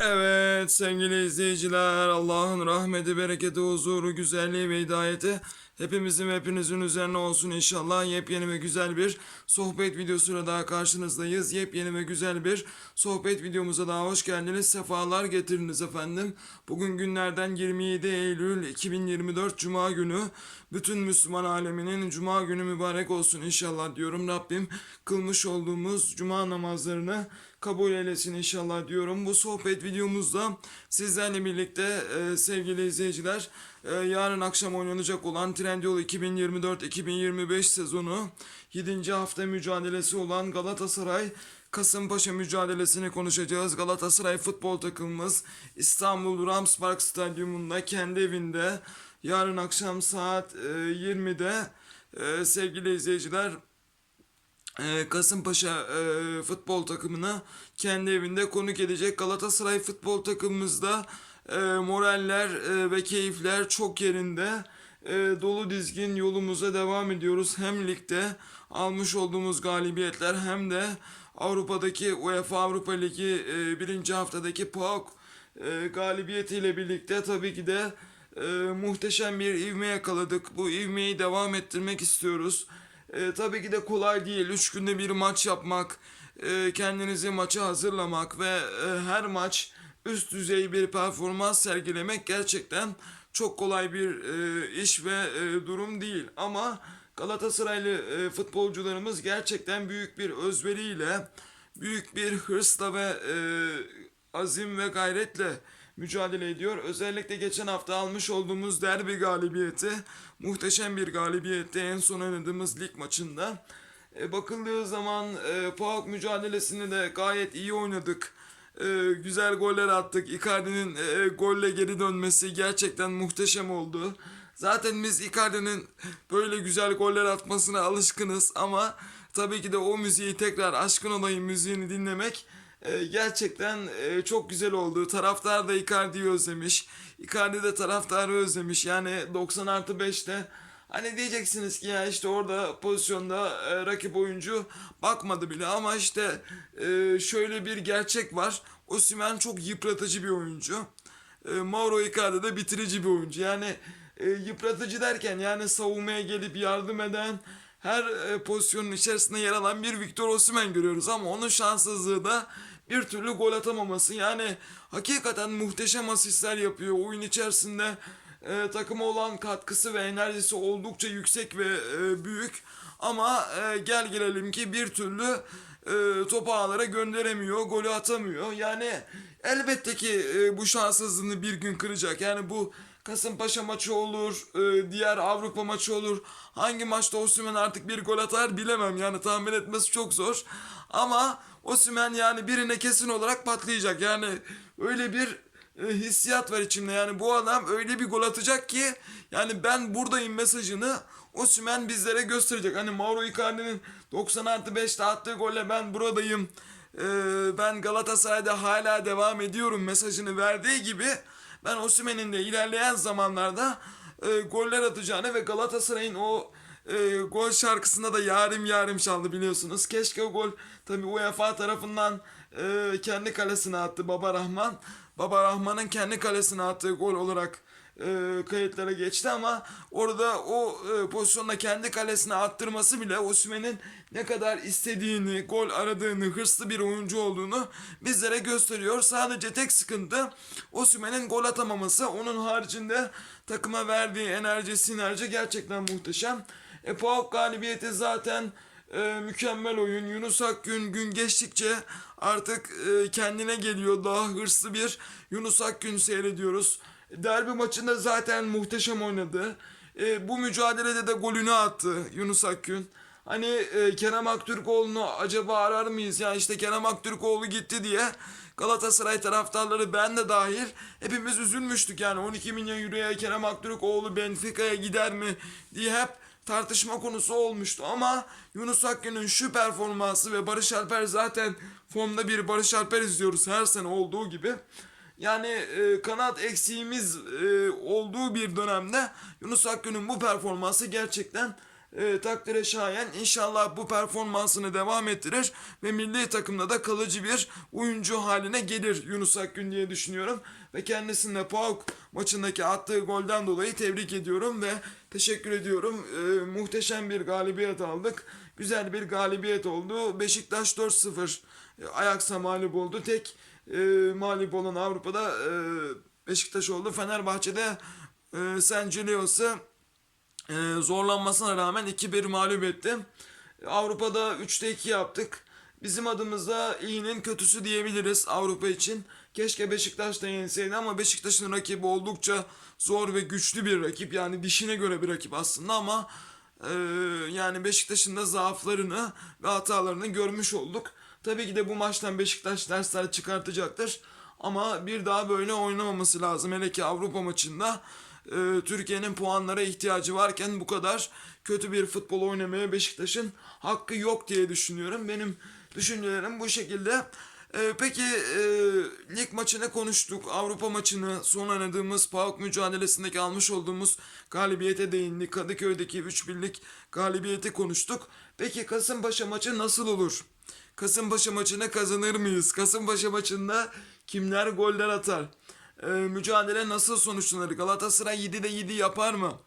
Evet sevgili izleyiciler Allah'ın rahmeti, bereketi, huzuru, güzelliği ve hidayeti hepimizin hepinizin üzerine olsun inşallah. Yepyeni ve güzel bir sohbet videosuyla daha karşınızdayız. Yepyeni ve güzel bir sohbet videomuza daha hoş geldiniz. Sefalar getiriniz efendim. Bugün günlerden 27 Eylül 2024 Cuma günü. Bütün Müslüman aleminin Cuma günü mübarek olsun inşallah diyorum. Rabbim kılmış olduğumuz Cuma namazlarını kabul eylesin inşallah diyorum. Bu sohbet videomuzda sizlerle birlikte e, sevgili izleyiciler e, yarın akşam oynanacak olan Trendyol 2024-2025 sezonu 7. hafta mücadelesi olan Galatasaray Kasımpaşa mücadelesini konuşacağız. Galatasaray futbol takımımız İstanbul Ramspark Stadyumunda kendi evinde yarın akşam saat e, 20'de e, sevgili izleyiciler Kasımpaşa e, futbol takımına kendi evinde konuk edecek. Galatasaray futbol takımımızda e, moraller e, ve keyifler çok yerinde. Dolu dizgin yolumuza devam ediyoruz. Hem ligde almış olduğumuz galibiyetler hem de Avrupa'daki UEFA Avrupa Ligi birinci haftadaki PAOK galibiyetiyle birlikte tabii ki de e, muhteşem bir ivme yakaladık. Bu ivmeyi devam ettirmek istiyoruz. E, tabii ki de kolay değil. Üç günde bir maç yapmak, e, kendinizi maça hazırlamak ve e, her maç üst düzey bir performans sergilemek gerçekten çok kolay bir e, iş ve e, durum değil. Ama Galatasaraylı e, futbolcularımız gerçekten büyük bir özveriyle, büyük bir hırsla ve e, azim ve gayretle mücadele ediyor. Özellikle geçen hafta almış olduğumuz derbi galibiyeti muhteşem bir galibiyetti en son oynadığımız lig maçında. E, bakıldığı zaman e, PAOK mücadelesini de gayet iyi oynadık. E, güzel goller attık. Icardi'nin e, golle geri dönmesi gerçekten muhteşem oldu. Zaten biz Icardi'nin böyle güzel goller atmasına alışkınız ama tabii ki de o müziği tekrar Aşkın Olayım müziğini dinlemek e, gerçekten e, çok güzel oldu. Taraftar da Icardi'yi özlemiş. Icardi de taraftarı özlemiş. Yani 90 artı 5'te hani diyeceksiniz ki ya işte orada pozisyonda e, rakip oyuncu bakmadı bile ama işte e, şöyle bir gerçek var. Osimhen çok yıpratıcı bir oyuncu. E, Mauro Icardi de bitirici bir oyuncu. Yani yıpratıcı derken yani savunmaya gelip yardım eden her pozisyonun içerisinde yer alan bir Victor Osimhen görüyoruz ama onun şanssızlığı da bir türlü gol atamaması. Yani hakikaten muhteşem asistler yapıyor. Oyun içerisinde e, takıma olan katkısı ve enerjisi oldukça yüksek ve e, büyük. Ama e, gel gelelim ki bir türlü e, topu ağlara gönderemiyor, golü atamıyor. Yani elbette ki e, bu şanssızlığını bir gün kıracak. Yani bu Kasımpaşa maçı olur, e, diğer Avrupa maçı olur. Hangi maçta Osimhen artık bir gol atar bilemem. Yani tahmin etmesi çok zor. Ama Osimhen yani birine kesin olarak patlayacak. Yani öyle bir e, hissiyat var içimde. Yani bu adam öyle bir gol atacak ki yani ben buradayım mesajını Osimhen bizlere gösterecek. Hani Mauro Icardi'nin 90 artı 5'te attığı golle ben buradayım. e, ben Galatasaray'da hala devam ediyorum mesajını verdiği gibi ben Osimhen'in de ilerleyen zamanlarda e, goller atacağını ve Galatasaray'ın o e, gol şarkısında da yarim yarim çaldı biliyorsunuz. Keşke o gol tabi UEFA tarafından e, kendi kalesine attı Baba Rahman. Baba Rahman'ın kendi kalesine attığı gol olarak e, kayıtlara geçti ama orada o e, pozisyonda kendi kalesine attırması bile Osimhen'in ne kadar istediğini, gol aradığını, hırslı bir oyuncu olduğunu bizlere gösteriyor. Sadece tek sıkıntı Osimhen'in gol atamaması. Onun haricinde takıma verdiği enerji, sinerji gerçekten muhteşem. E, PAOK galibiyeti zaten e, mükemmel oyun. Yunus Akgün gün geçtikçe artık e, kendine geliyor. Daha hırslı bir Yunus Akgün seyrediyoruz. Derbi maçında zaten muhteşem oynadı. E, bu mücadelede de golünü attı Yunus Akgün. Hani e, Kerem Aktürkoğlu'nu acaba arar mıyız? Ya işte Kerem Aktürkoğlu gitti diye Galatasaray taraftarları ben de dahil hepimiz üzülmüştük yani 12 milyon euroya Kerem Aktürkoğlu Benfica'ya gider mi diye hep tartışma konusu olmuştu ama Yunus Akgün'ün şu performansı ve Barış Alper zaten formda bir Barış Alper izliyoruz her sene olduğu gibi. Yani e, kanat eksiğimiz e, olduğu bir dönemde Yunus Akgün'ün bu performansı gerçekten e, takdire şayan inşallah bu performansını devam ettirir ve milli takımda da kalıcı bir oyuncu haline gelir Yunus Akgün diye düşünüyorum. Ve kendisine PAOK maçındaki attığı golden dolayı tebrik ediyorum ve teşekkür ediyorum. E, muhteşem bir galibiyet aldık. Güzel bir galibiyet oldu. Beşiktaş 4-0 e, Ajax'a mağlup oldu. Tek e, mağlup olan Avrupa'da e, Beşiktaş oldu. Fenerbahçe'de e, San Giulios'u e, zorlanmasına rağmen 2-1 mağlup etti. Avrupa'da 3'te 2 yaptık. Bizim adımızda iyinin kötüsü diyebiliriz Avrupa için. Keşke Beşiktaş da yenseydi ama Beşiktaş'ın rakibi oldukça zor ve güçlü bir rakip. Yani dişine göre bir rakip aslında ama e, yani Beşiktaş'ın da zaaflarını ve hatalarını görmüş olduk. Tabii ki de bu maçtan Beşiktaş dersler çıkartacaktır. Ama bir daha böyle oynamaması lazım. Hele ki Avrupa maçında e, Türkiye'nin puanlara ihtiyacı varken bu kadar kötü bir futbol oynamaya Beşiktaş'ın hakkı yok diye düşünüyorum. Benim düşüncelerim bu şekilde. E, peki e, lig maçını konuştuk. Avrupa maçını son oynadığımız PAOK mücadelesindeki almış olduğumuz galibiyete değindik. Kadıköy'deki 3 birlik galibiyeti konuştuk. Peki Kasımpaşa maçı nasıl olur? Kasımpaşa maçını kazanır mıyız? Kasımpaşa maçında kimler goller atar? Ee, mücadele nasıl sonuçlanır? Galatasaray 7'de 7 yapar mı?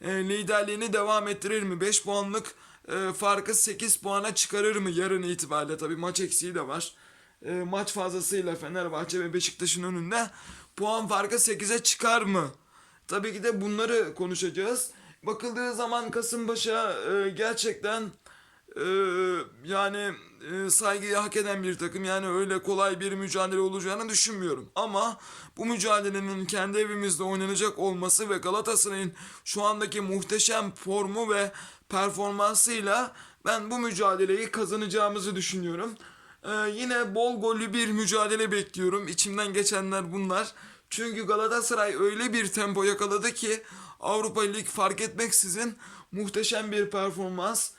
Ee, liderliğini devam ettirir mi? 5 puanlık e, farkı 8 puana çıkarır mı yarın itibariyle? Tabii maç eksiği de var. Ee, maç fazlasıyla Fenerbahçe ve Beşiktaş'ın önünde puan farkı 8'e çıkar mı? Tabii ki de bunları konuşacağız. Bakıldığı zaman Kasımpaşa e, gerçekten ee, yani e, saygıyı hak eden bir takım yani öyle kolay bir mücadele olacağını düşünmüyorum. Ama bu mücadelenin kendi evimizde oynanacak olması ve Galatasaray'ın şu andaki muhteşem formu ve performansıyla ben bu mücadeleyi kazanacağımızı düşünüyorum. Ee, yine bol gollü bir mücadele bekliyorum. İçimden geçenler bunlar. Çünkü Galatasaray öyle bir tempo yakaladı ki Avrupa Lig fark etmeksizin muhteşem bir performans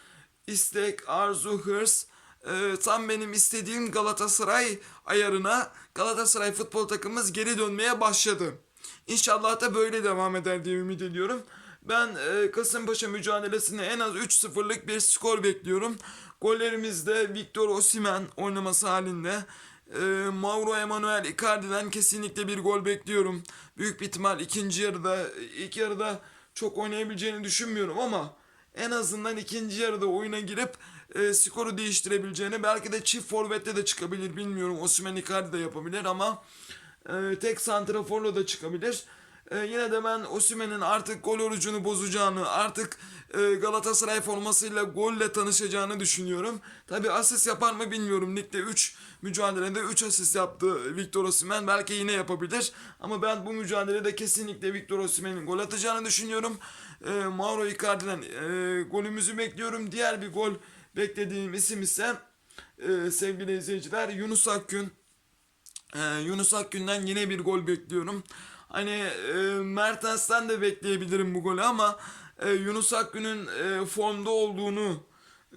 istek, arzu, hırs e, tam benim istediğim Galatasaray ayarına Galatasaray futbol takımımız geri dönmeye başladı. İnşallah da böyle devam eder diye ümit ediyorum. Ben e, Kasımpaşa mücadelesine en az 3-0'lık bir skor bekliyorum. Gollerimizde Victor Osimhen oynaması halinde e, Mauro Emanuel Icardi'den kesinlikle bir gol bekliyorum. Büyük bir ihtimal ikinci yarıda, ilk yarıda çok oynayabileceğini düşünmüyorum ama en azından ikinci yarıda oyuna girip e, skoru değiştirebileceğini belki de çift forvette de çıkabilir bilmiyorum. Osimhen Icardi de yapabilir ama e, tek santraforla da çıkabilir. E, yine de ben Osimhen'in artık gol orucunu bozacağını, artık e, Galatasaray formasıyla golle tanışacağını düşünüyorum. Tabi asist yapar mı bilmiyorum. Ligde 3 mücadelede 3 asist yaptı Victor Osimhen. Belki yine yapabilir. Ama ben bu mücadelede kesinlikle Victor Osimhen'in gol atacağını düşünüyorum. E, Mauro Icardi'den e, golümüzü bekliyorum. Diğer bir gol beklediğim isim ise e, sevgili izleyiciler Yunus Akgün. Ee, Yunus Akgün'den yine bir gol bekliyorum. Hani e, Mertens'ten de bekleyebilirim bu golü ama e, Yunus Akgün'ün e, formda olduğunu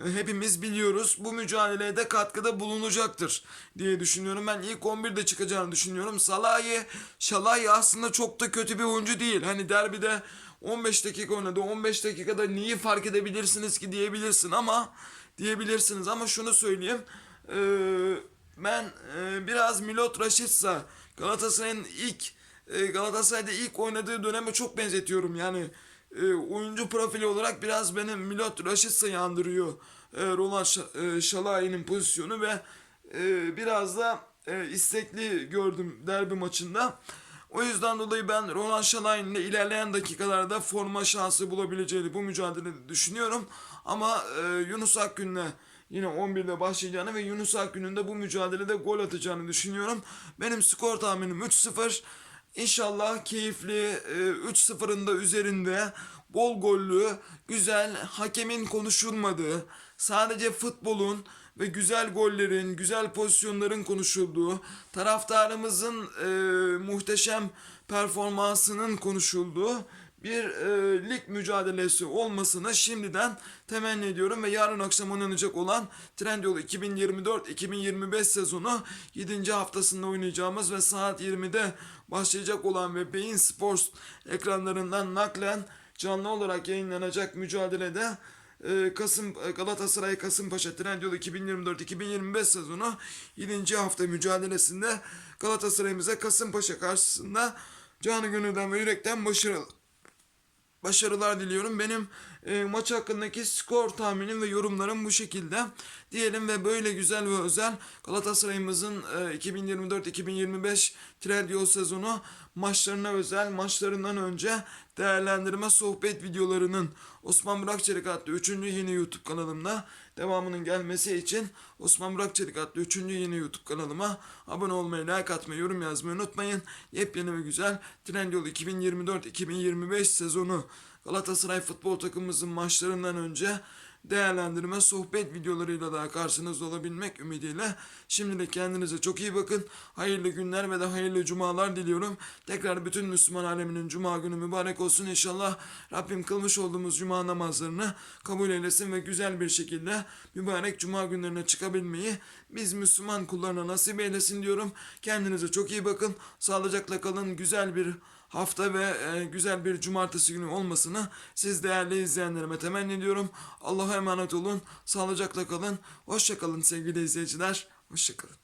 e, hepimiz biliyoruz. Bu mücadeleye de katkıda bulunacaktır diye düşünüyorum. Ben ilk 11'de çıkacağını düşünüyorum. Salahi, Şalahi aslında çok da kötü bir oyuncu değil. Hani derbide 15 dakika oynadı. 15 dakikada neyi fark edebilirsiniz ki diyebilirsin ama diyebilirsiniz ama şunu söyleyeyim. Eee ben e, biraz Milot Rashica Galatasaray'ın ilk e, Galatasaray'da ilk oynadığı döneme çok benzetiyorum yani e, oyuncu profili olarak biraz benim Milot Rashica'yı andırıyor Roland Ş- Şalahi'nin pozisyonu ve biraz da istekli gördüm derbi maçında. O yüzden dolayı ben Roland Şalahi'nin de ilerleyen dakikalarda forma şansı bulabileceğini bu mücadelede düşünüyorum. Ama e, Yunus Akgün'le yine 11'de başlayacağını ve Yunus Akgün'ün bu mücadelede gol atacağını düşünüyorum. Benim skor tahminim 3-0. İnşallah keyifli e, 3-0'ın da üzerinde bol gollü, güzel, hakemin konuşulmadığı, sadece futbolun ve güzel gollerin, güzel pozisyonların konuşulduğu, taraftarımızın e, muhteşem performansının konuşulduğu bir e, lig mücadelesi olmasını şimdiden temenni ediyorum ve yarın akşam oynanacak olan Trendyol 2024-2025 sezonu 7. haftasında oynayacağımız ve saat 20'de başlayacak olan ve Beyin Sports ekranlarından naklen canlı olarak yayınlanacak mücadelede e, Kasım e, Galatasaray Kasımpaşa Trendyol 2024-2025 sezonu 7. hafta mücadelesinde Galatasaray'ımıza Kasımpaşa karşısında canı gönülden ve yürekten başarılı başarılar diliyorum. Benim e, maç hakkındaki skor tahminim ve yorumlarım bu şekilde. Diyelim ve böyle güzel ve özel Galatasaray'ımızın e, 2024-2025 Trendyol sezonu maçlarına özel maçlarından önce değerlendirme sohbet videolarının Osman Burak Çelik adlı 3. yeni YouTube kanalımda devamının gelmesi için Osman Burak Çelik adlı 3. yeni YouTube kanalıma abone olmayı, like atmayı, yorum yazmayı unutmayın. Yepyeni ve güzel Trendyol 2024-2025 sezonu Galatasaray futbol takımımızın maçlarından önce değerlendirme sohbet videolarıyla daha karşınızda olabilmek ümidiyle şimdilik kendinize çok iyi bakın. Hayırlı günler ve de hayırlı cumalar diliyorum. Tekrar bütün Müslüman aleminin cuma günü mübarek olsun inşallah. Rabbim kılmış olduğumuz cuma namazlarını kabul eylesin ve güzel bir şekilde mübarek cuma günlerine çıkabilmeyi biz Müslüman kullarına nasip eylesin diyorum. Kendinize çok iyi bakın. Sağlıcakla kalın. Güzel bir hafta ve e, güzel bir cumartesi günü olmasını siz değerli izleyenlerime temenni ediyorum. Allah'a emanet olun. Sağlıcakla kalın. Hoşça kalın sevgili izleyiciler. Hoşça kalın.